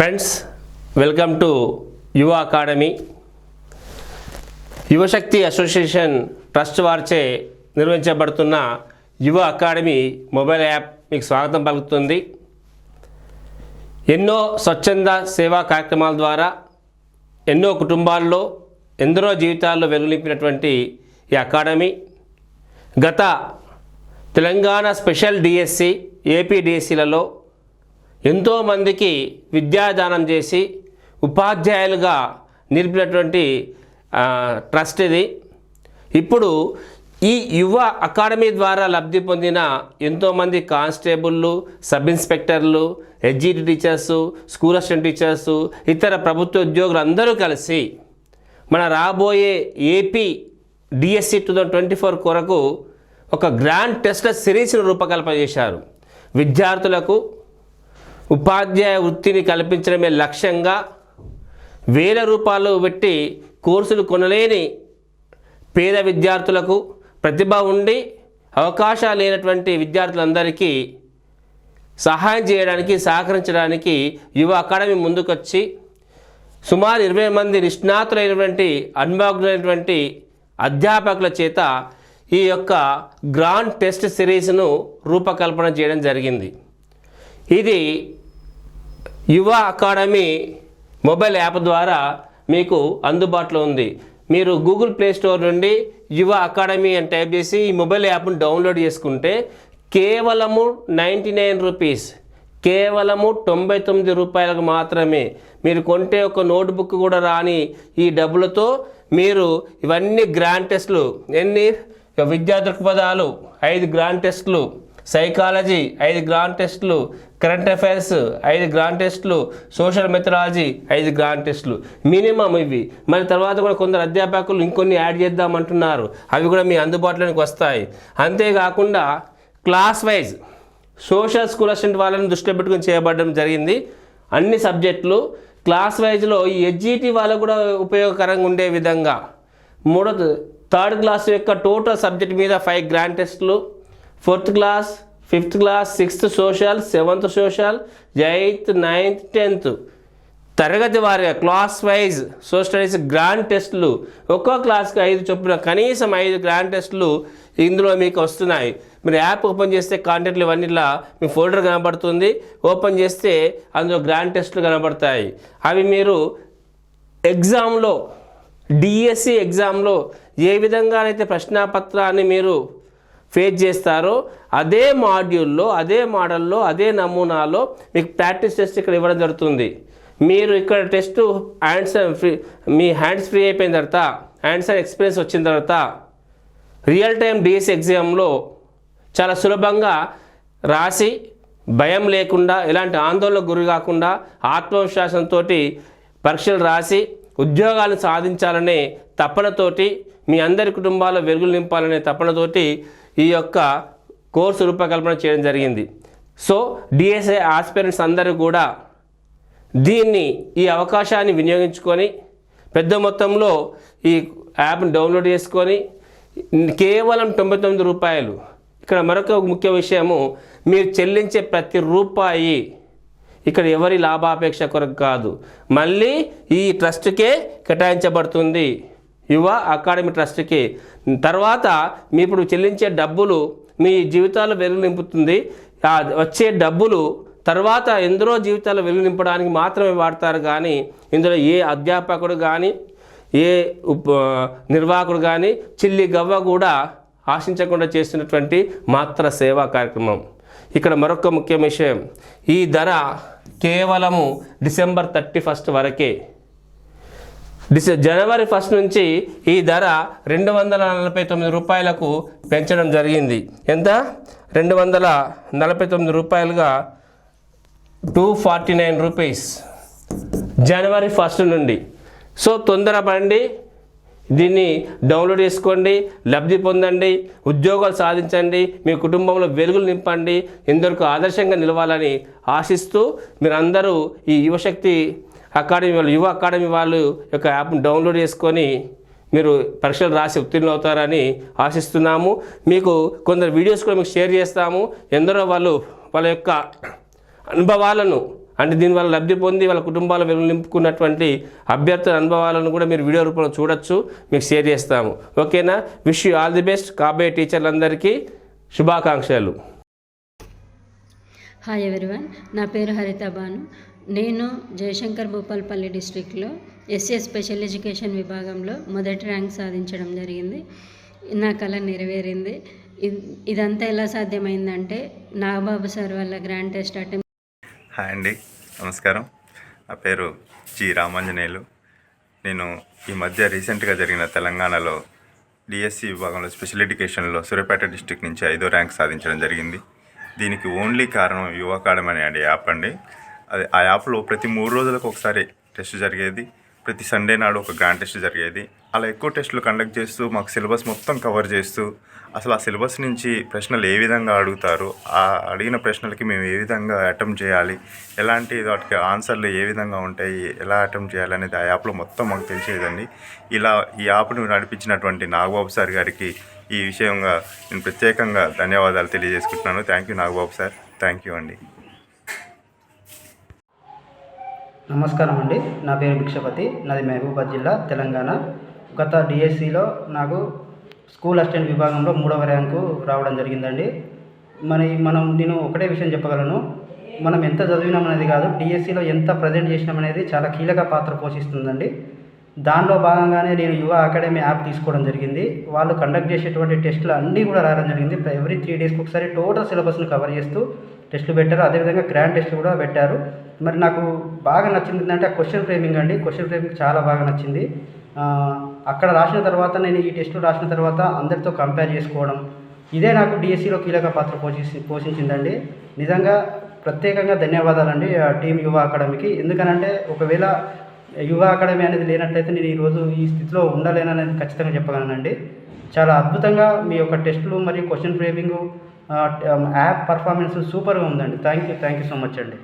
Friends welcome to Yuva academy Yuvashakti association trust వారిచే నిర్వహించబడుతున్న యువ అకాడమీ మొబైల్ యాప్ మీకు స్వాగతం పలుకుతుంది. ఎన్నో స్వచ్ఛంద సేవా కార్యక్రమాల ద్వారా ఎన్నో కుటుంబాల్లో ఎందరో జీవితాల్లో వెలుగునింపినటువంటి ఈ అకాడమీ. గత తెలంగాణ స్పెషల్ డిఎస్సి ఏపీ డిఎస్సిలలో ఎంతోమందికి విద్యాదానం చేసి ఉపాధ్యాయులుగా నిలిపినటువంటి ట్రస్ట్ ఇది. ఇప్పుడు ఈ యువ అకాడమీ ద్వారా లబ్ధి పొందిన ఎంతోమంది కానిస్టేబుళ్ళు sub ఇన్స్పెక్టర్లు HGT teachers school assistant teachers ఇతర ప్రభుత్వ ఉద్యోగులు అందరూ కలిసి మన రాబోయే AP DSC two thousand twenty four కొరకు ఒక గ్రాండ్ టెస్ట్ సిరీస్ను రూపకల్పన చేశారు. విద్యార్థులకు ఉపాధ్యాయ వృత్తిని కల్పించడమే లక్ష్యంగా వేల రూపాయలు పెట్టి కోర్సులు కొనలేని పేద విద్యార్థులకు ప్రతిభ ఉండి అవకాశాలు లేనటువంటి విద్యార్థులందరికీ సహాయం చేయడానికి సహకరించడానికి యువ అకాడమీ ముందుకొచ్చి సుమారు ఇరవై మంది నిష్ణాతులైనటువంటి అనుభవజ్ఞులైనటువంటి అధ్యాపకుల చేత ఈ యొక్క గ్రాండ్ టెస్ట్ సిరీస్ను రూపకల్పన చేయడం జరిగింది. ఇది యువ అకాడమీ మొబైల్ యాప్ ద్వారా మీకు అందుబాటులో ఉంది. మీరు గూగుల్ ప్లే స్టోర్ నుండి యువ అకాడమీ అని టైప్ చేసి ఈ మొబైల్ యాప్ను డౌన్లోడ్ చేసుకుంటే కేవలము నైంటీ నైన్ రూపీస్ కేవలము తొంభై తొమ్మిది రూపాయలకు మాత్రమే. మీరు కొంటే ఒక నోట్బుక్ కూడా రాని ఈ డబ్బులతో మీరు ఇవన్నీ గ్రాండ్ టెస్ట్లు ఎన్ని విద్యా దృక్పథాలు ఐదు గ్రాండ్ టెస్ట్లు సైకాలజీ ఐదు గ్రాండ్ టెస్టులు కరెంట్ అఫైర్స్ ఐదు గ్రాండ్ టెస్టులు సోషల్ మెథడాలజీ ఐదు గ్రాండ్ టెస్టులు మినిమం ఇవి. మరి తర్వాత కూడా కొందరు అధ్యాపకులు ఇంకొన్ని యాడ్ చేద్దామంటున్నారు. అవి కూడా మీ అందుబాటులోకి వస్తాయి. అంతేకాకుండా class wise social school assistant వాళ్ళని దృష్టిలో పెట్టుకుని చేయబడడం జరిగింది. అన్ని సబ్జెక్టులు క్లాస్ వైజ్లో ఈ హెచ్జిటి వాళ్ళకు కూడా ఉపయోగకరంగా ఉండే విధంగా. మూడో థర్డ్ క్లాస్ యొక్క టోటల్ సబ్జెక్ట్ మీద ఫైవ్ గ్రాండ్ టెస్టులు fourth class fifth class sixth social seventh social eighth ninth tenth. తరగతి వారిగా class wise social studies grand టెస్టులు. ఒక్కో క్లాస్కి ఐదు చొప్పున కనీసం ఐదు గ్రాండ్ టెస్టులు ఇందులో మీకు వస్తున్నాయి. మీరు యాప్ ఓపెన్ చేస్తే కాంటెంట్లు ఇవన్నీలా మీ ఫోల్డర్ కనబడుతుంది. ఓపెన్ చేస్తే అందులో గ్రాండ్ టెస్టులు కనబడతాయి. అవి మీరు ఎగ్జామ్లో డిఎస్సి ఎగ్జామ్లో ఏ విధంగానైతే ప్రశ్నాపత్రాన్ని మీరు ఫేస్ చేస్తారో అదే మాడ్యూల్లో అదే మోడల్లో అదే నమూనాలో మీకు ప్రాక్టీస్ టెస్ట్ ఇక్కడ ఇవ్వడం జరుగుతుంది. మీరు ఇక్కడ టెస్ట్ హ్యాండ్స్ ఫ్రీ మీ హ్యాండ్స్ ఫ్రీ అయిపోయిన తర్వాత హ్యాండ్స్ అండ్ ఎక్స్పీరియన్స్ వచ్చిన తర్వాత రియల్ టైం డిఎస్ ఎగ్జామ్లో చాలా సులభంగా రాసి భయం లేకుండా ఎలాంటి ఆందోళనకు గురి కాకుండా ఆత్మవిశ్వాసంతో పరీక్షలు రాసి ఉద్యోగాలు సాధించాలనే తపనతోటి మీ అందరి కుటుంబాల్లో వెలుగులు నింపాలనే తపనతోటి ఈ యొక్క కోర్సు రూపకల్పన చేయడం జరిగింది. సో డిఎస్ఏ ఆస్పిరెంట్స్ అందరూ కూడా దీన్ని ఈ అవకాశాన్ని వినియోగించుకొని పెద్ద మొత్తంలో ఈ యాప్ని డౌన్లోడ్ చేసుకొని కేవలం తొంభై తొమ్మిది రూపాయలు. ఇక్కడ మరొక ముఖ్య విషయము మీరు చెల్లించే ప్రతి రూపాయి ఇక్కడ ఎవరి లాభాపేక్ష కొరకు కాదు. మళ్ళీ ఈ ట్రస్ట్కే కేటాయించబడుతుంది. యువ అకాడమీ ట్రస్ట్కి. తర్వాత మీ ఇప్పుడు చెల్లించే డబ్బులు మీ జీవితాలు వెలుగు నింపుతుంది వచ్చే డబ్బులు తర్వాత ఎందరో జీవితాలు వెలుగు నింపడానికి మాత్రమే వాడతారు కానీ ఇందులో ఏ అధ్యాపకుడు కానీ ఏ ఉప నిర్వాహకుడు కానీ చిల్లి గవ్వ కూడా ఆశించకుండా చేస్తున్నటువంటి మాత్ర సేవా కార్యక్రమం. ఇక్కడ మరొక ముఖ్య విషయం. ఈ ధర కేవలము డిసెంబర్ థర్టీ ఫస్ట్ వరకే. డిసె జనవరి ఫస్ట్ నుంచి ఈ ధర రెండు వందల నలభై తొమ్మిది రూపాయలకు పెంచడం జరిగింది. ఎంత? రెండు వందల నలభై తొమ్మిది రూపాయలుగా టూ ఫార్టీ నైన్ రూపీస్ జనవరి ఫస్ట్ నుండి. సో తొందరపడండి. దీన్ని డౌన్లోడ్ చేసుకోండి లబ్ధి పొందండి ఉద్యోగాలు సాధించండి మీ కుటుంబంలో వెలుగులు నింపండి ఎందరికీ ఆదర్శంగా నిలవాలని ఆశిస్తూ మీరందరూ ఈ యువశక్తి అకాడమీ వాళ్ళు యువ అకాడమీ వాళ్ళు యొక్క యాప్ను డౌన్లోడ్ చేసుకొని మీరు పరీక్షలు రాసి ఉత్తీర్ణులు అవుతారని ఆశిస్తున్నాము. మీకు కొందరు వీడియోస్ కూడా మీకు షేర్ చేస్తాము. ఎందరో వాళ్ళు వాళ్ళ యొక్క అనుభవాలను అంటే దీనివల్ల లబ్ధి పొంది వాళ్ళ కుటుంబాలు వెలుగు నింపుకున్నటువంటి అభ్యర్థుల అనుభవాలను కూడా మీరు వీడియో రూపంలో చూడొచ్చు మీకు షేర్ చేస్తాము. ఓకేనా? Wish you all the best కాబోయే టీచర్లందరికీ శుభాకాంక్షలు. హాయ్ ఎవరివన్ నా పేరు హరిత భాను నేను జయశంకర్ భూపాల్పల్లి డిస్టిక్లో ఎస్ఏ స్పెషల్ ఎడ్యుకేషన్ విభాగంలో మొదటి ర్యాంక్ సాధించడం జరిగింది. నా కళ నెరవేరింది. ఇదంతా ఎలా సాధ్యమైందంటే నాగబాబు సార్ వల్ల గ్రాండ్ టెస్ట్ అటెంప్ట్ హాయ్ అండి. నమస్కారం. నా పేరు జి రామాంజనేయులు. నేను ఈ మధ్య రీసెంట్గా జరిగిన తెలంగాణలో డిఎస్సి విభాగంలో స్పెషల్ ఎడ్యుకేషన్లో సూర్యాపేట డిస్టిక్ నుంచి ఐదో ర్యాంక్ సాధించడం జరిగింది. దీనికి ఓన్లీ కారణం యువ అకాడమీ అనే యాప్ అండి. అది ఆ యాప్లో ప్రతి మూడు రోజులకు ఒకసారి టెస్ట్ జరిగేది. ప్రతి సండే నాడు ఒక గ్రాండ్ టెస్ట్ జరిగేది. అలా ఎక్కువ టెస్టులు కండక్ట్ చేస్తూ మాకు సిలబస్ మొత్తం కవర్ చేస్తూ అసలు ఆ సిలబస్ నుంచి ప్రశ్నలు ఏ విధంగా అడుగుతారు ఆ అడిగిన ప్రశ్నలకి మేము ఏ విధంగా అటెంప్ట్ చేయాలి ఎలాంటి వాటికి ఆన్సర్లు ఏ విధంగా ఉంటాయి ఎలా అటెంప్ట్ చేయాలి అనేది ఆ యాప్లో మొత్తం మాకు తెలిసేదండి. ఇలా ఈ యాప్ను నడిపించినటువంటి నాగబాబు సార్ గారికి ఈ విషయంగా నేను ప్రత్యేకంగా ధన్యవాదాలు తెలియజేసుకుంటున్నాను. Thank you Nagababu sir. Thank you అండి. నమస్కారం అండి. నా పేరు భిక్షపతి. నాది మహబూబాద్ జిల్లా తెలంగాణ. గత డిఎస్సిలో నాకు స్కూల్ అసిస్టెంట్ విభాగంలో మూడవ ర్యాంకు రావడం జరిగిందండి. మరి మనం నేను ఒకటే విషయం చెప్పగలను. మనం ఎంత చదివినామనేది కాదు డిఎస్సిలో ఎంత ప్రజెంట్ చేసినామనేది చాలా కీలక పాత్ర పోషిస్తుందండి. దానిలో భాగంగానే నేను యువ అకాడమీ యాప్ తీసుకోవడం జరిగింది. వాళ్ళు కండక్ట్ చేసేటువంటి టెస్టులు అన్నీ కూడా రాయడం జరిగింది. ఎవ్రీ త్రీ డేస్కి ఒకసారి టోటల్ సిలబస్ని కవర్ చేస్తూ టెస్టులు పెట్టారు. అదేవిధంగా గ్రాండ్ టెస్ట్ కూడా పెట్టారు. మరి నాకు బాగా నచ్చింది ఏంటంటే ఆ క్వశ్చన్ ఫ్రేమింగ్ అండి. క్వశ్చన్ ఫ్రేమింగ్ చాలా బాగా నచ్చింది. అక్కడ రాసిన తర్వాత నేను ఈ టెస్ట్లో రాసిన తర్వాత అందరితో కంపేర్ చేసుకోవడం ఇదే నాకు డిఎస్సిలో కీలక పాత్ర పోషించి పోషించిందండి. నిజంగా ప్రత్యేకంగా ధన్యవాదాలండి టీం యువ అకాడమీకి. ఎందుకనంటే ఒకవేళ యువ అకాడమీ అనేది లేనట్లయితే నేను ఈరోజు ఈ స్థితిలో ఉండలేననేది ఖచ్చితంగా చెప్పగలనండి. చాలా అద్భుతంగా మీ యొక్క టెస్టులు మరియు క్వశ్చన్ ఫ్రేమింగ్ యాప్ పర్ఫార్మెన్స్ సూపర్గా ఉందండి. Thank you thank you so much అండి.